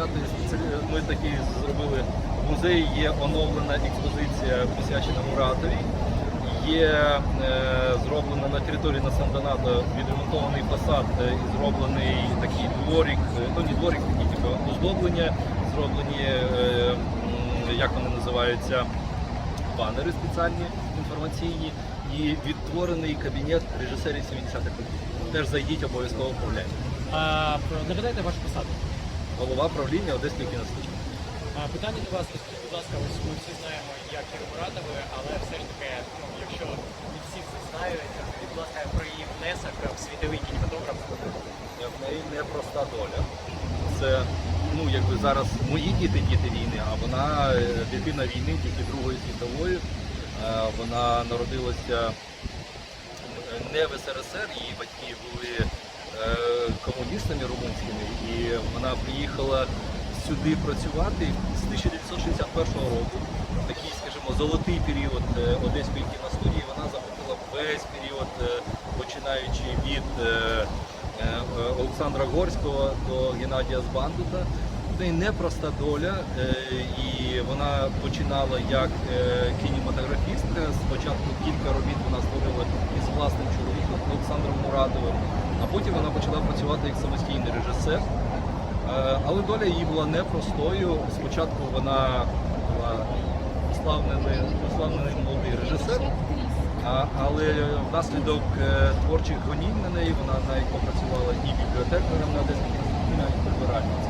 зняти. Ми такі зробили в музеї. Є оновлена експозиція присвячена Муратові. Є е, зроблена на території на Сан-Донато відремонтований фасад е, і зроблений такий дворик, е, ну не дворик, такі типу оздоблення, зроблені, е, як вони називаються, банери спеціальні інформаційні і відтворений кабінет режисерів 70-х років. Теж зайдіть обов'язково вправляйте. А, нагадайте вашу посаду. Голова правління Одеської кіностудії. Питання до вас, скажіть, будь ласка, ось ми всі знаємо, як Муратова, але все ж таки, ну, якщо не всі це знають, будь ласка, про її внесок в світовий кінематограф. В неї непроста доля. Це ну якби зараз мої діти діти війни, а вона е, дитина війни, тільки Другої світової. Е, Вона народилася е, не в СРСР, її батьки були е, комуністами румунськими, і вона приїхала сюди працювати з 1961 року. Такий, скажімо, золотий період е, Одеської кіностудії. Вона захопила весь період, е, починаючи від е, е, Олександра Горського до Геннадія Збандута. Неї непроста доля, е, і вона починала як е, кінематографістка. Спочатку кілька робіт вона створила із власним чоловіком Олександром Муратовим, а потім вона почала працювати як самостійний режисер. Е, Але доля її була непростою. Спочатку вона була уславлений, уславлений молодий режисер, але внаслідок е, творчих гонінь на неї вона навіть попрацювала і бібліотекарем на Одеській кіностудії, навіть прибиральницею.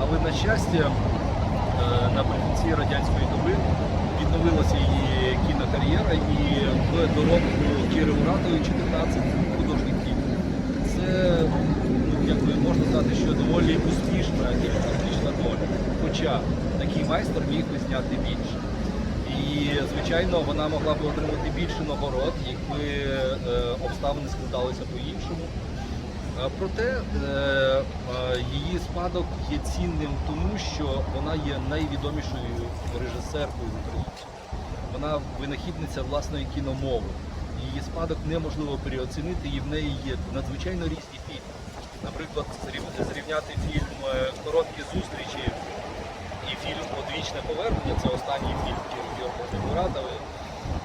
Але на щастя, е, наприкінці радянської доби відновилася її кінокар'єра і в доробку Кіри Муратової 14 художніх фільмів. Це ну, якби можна сказати, що доволі успішна кінематографічна доля. Хоча такий майстер міг би зняти більше. І, звичайно, вона могла б отримати більше нагород, якби е, обставини складалися по-іншому. Проте е, її спадок є цінним тому, що вона є найвідомішою режисеркою в Україні. Вона винахідниця власної кіномови. Її спадок неможливо переоцінити, і в неї є надзвичайно різні фільми. Наприклад, зрівняти фільм е, Короткі зустрічі і фільм Одвічне повернення це останній фільм Георгія Муратової.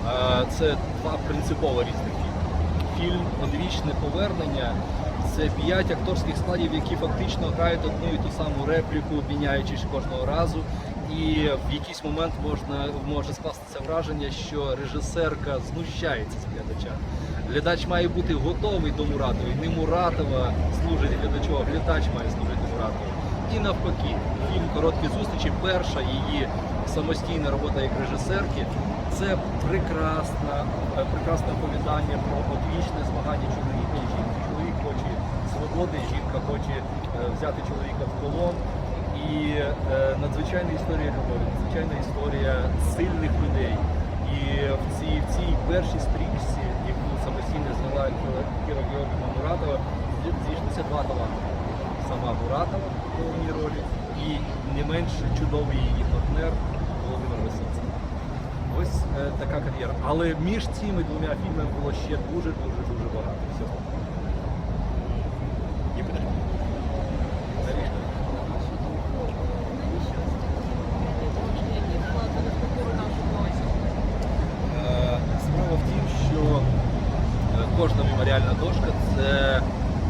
Е, Це два принципово різних фільми. Фільм Одвічне повернення це п'ять акторських складів, які фактично грають одну і ту саму репліку, міняючись кожного разу. І в якийсь момент можна може скластися враження, що режисерка знущається з глядача. Глядач має бути готовий до Муратової. Не Муратова служить глядачу, а глядач має служити Муратові. І навпаки, фільм Короткі зустрічі, перша її самостійна робота як режисерки. Це прекрасна, е, прекрасне оповідання про одвічне змагання чоловіка і жінки. Чоловік хоче свободи, жінка хоче е, взяти чоловіка в полон. І е, надзвичайна історія любові, надзвичайна історія сильних людей. І в цій, в цій першій стрічці, яку самостійно зняла Кіра Георгіївна Муратова, зійшлися два таланти. Сама Муратова в головній ролі і не менш чудовий її партнер Володимир Висоцький. Ось е, така кар'єра. Але між цими двома фільмами було ще дуже дуже дуже багато всього. Є питання? Навіщо? Е, Справа в тім, що е, кожна меморіальна дошка це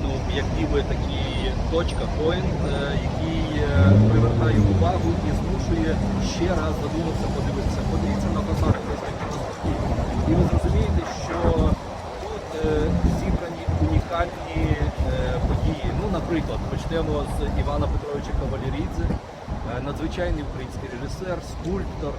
ну, як ніби такий точка, поінт, е, який е, привертає увагу і змушує ще раз задуматися, подивитися. Подивіться на фасад. І ви зрозумієте, що тут е, зібрані унікальні події. Ну, наприклад, почнемо з Івана Петровича Кавалерідзе, е, надзвичайний український режисер, скульптор.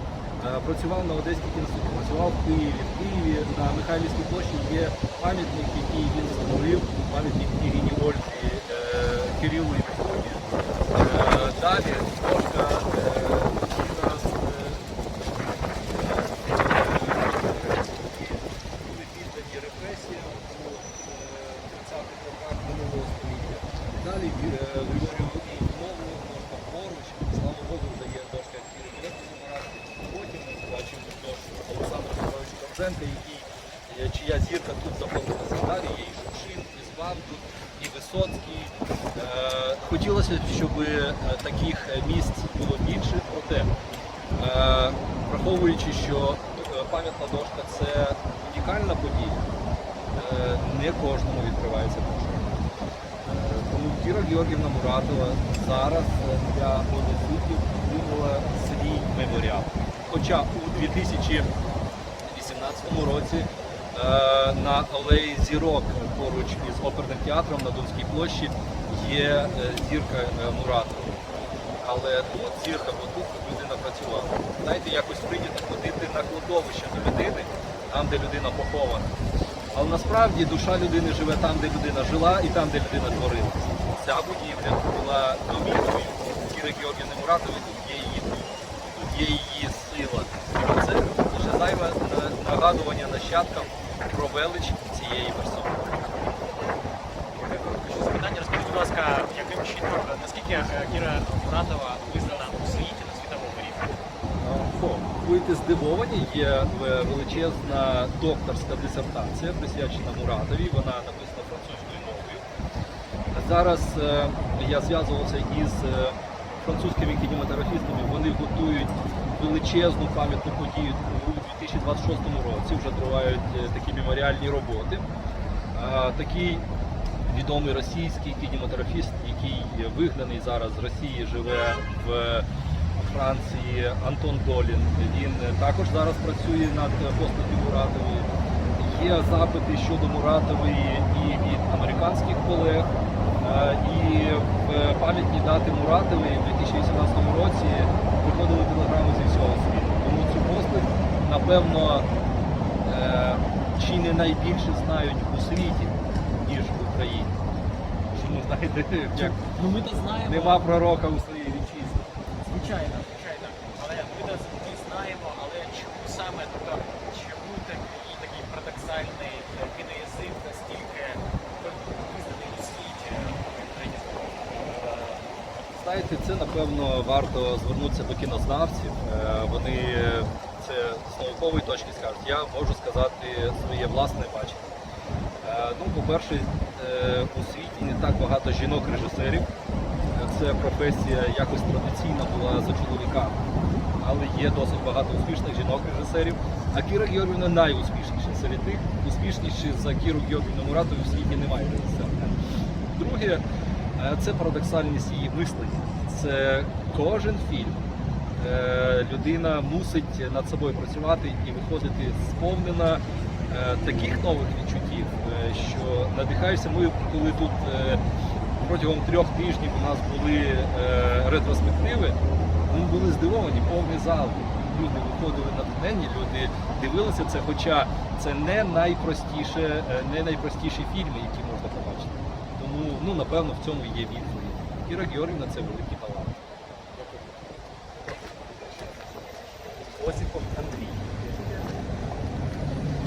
Е, Працював на Одеській кіностудії, працював в Києві. В Києві на Михайлівській площі є пам'ятник, який він встановив, пам'ятник Іріні Ользі е, Кирилу і Мефодію. Далі е, зараз е, були піддані репресіям у е, 30-х роках минулого століття. Далі Григорію Ігнову, дошка поруч, слава Богу, вже є дошка Кіри Грекова Потім ми бачимо дошку Олександра Який, е, чия зірка тут заповнена Сагарі, є і Шукшин, і Звандут, і Висоцький. Е, Хотілося, б, щоб е, таких місць було більше, проте, е, враховуючи, що пам'ятна дошка це унікальна подія, не кожному відкривається дошка. Тому Кіра Георгівна Муратова зараз для одеситів видала свій меморіал. Хоча у 2018 році е, на алеї Зірок поруч із оперним театром на Донській площі є е, зірка е, Муратова. Але тут зірка, бо тут людина працювала. Знаєте, якось прийнято ходити на кладовище до людини, там, де людина похована. Але насправді душа людини живе там, де людина жила, і там, де людина творилася. Ця будівля була домівкою Кіри Георгіївни Муратової, тут є її тут є її сила. І це лише зайве на- нагадування нащадкам про велич цієї персони. Ще запитання, розкажіть, будь ласка, яким чином, наскільки е, Кіра Муратова визнана у світі на світовому рівні? Фо. Будете здивовані, є е, величезна докторська дисертація, присвячена Муратові. Вона написана французькою мовою. Зараз е, я зв'язувався із французькими кінематографістами. Вони готують величезну пам'ятну подію у 2026 році. Вже тривають е, такі меморіальні роботи. Такий відомий російський кінематографіст, який вигнаний зараз з Росії, живе в Франції, Антон Долін. Він також зараз працює над постаттю Муратової. Є запити щодо Муратової і від американських колег. Е, І в пам'ятні дати Муратової в 2018 році приходили телеграми зі всього світу. Тому цю постать, напевно, е, чи не найбільше знають у світі, ніж в Україні. Чому знаєте, як Ну ми то знаємо. нема пророка у своїй вітчизні. Звичайно, звичайно. Але ми то ми знаємо, але чому саме, тобто, чому такий такий парадоксальний е, кіноязик настільки визнаний у світі е, в Україні? Знаєте, це напевно варто звернутися до кінознавців. Е, Вони це з наукової точки скажуть. Я можу сказати своє власне бачення. Е, Ну, по-перше, е, у світі не так багато жінок-режисерів. Це професія якось традиційна була за чоловіками. Але є досить багато успішних жінок-режисерів. А Кіра Георгіївна найуспішніша серед тих. Успішніші за Кіру Георгіївну Муратову в світі немає режисера. Друге, це парадоксальність її мислення. Це кожен фільм. е, Людина мусить над собою працювати і виходити сповнена е, таких нових відчуттів, е, що надихаєшся. Ми, коли тут протягом трьох тижнів у нас були ретроспективи, ми були здивовані, повний зал. Люди виходили натхнені, люди дивилися це, хоча це не найпростіше, не найпростіші фільми, які можна побачити. Тому, ну, напевно, в цьому є відповідь. Кіра Георгівна це великий талант.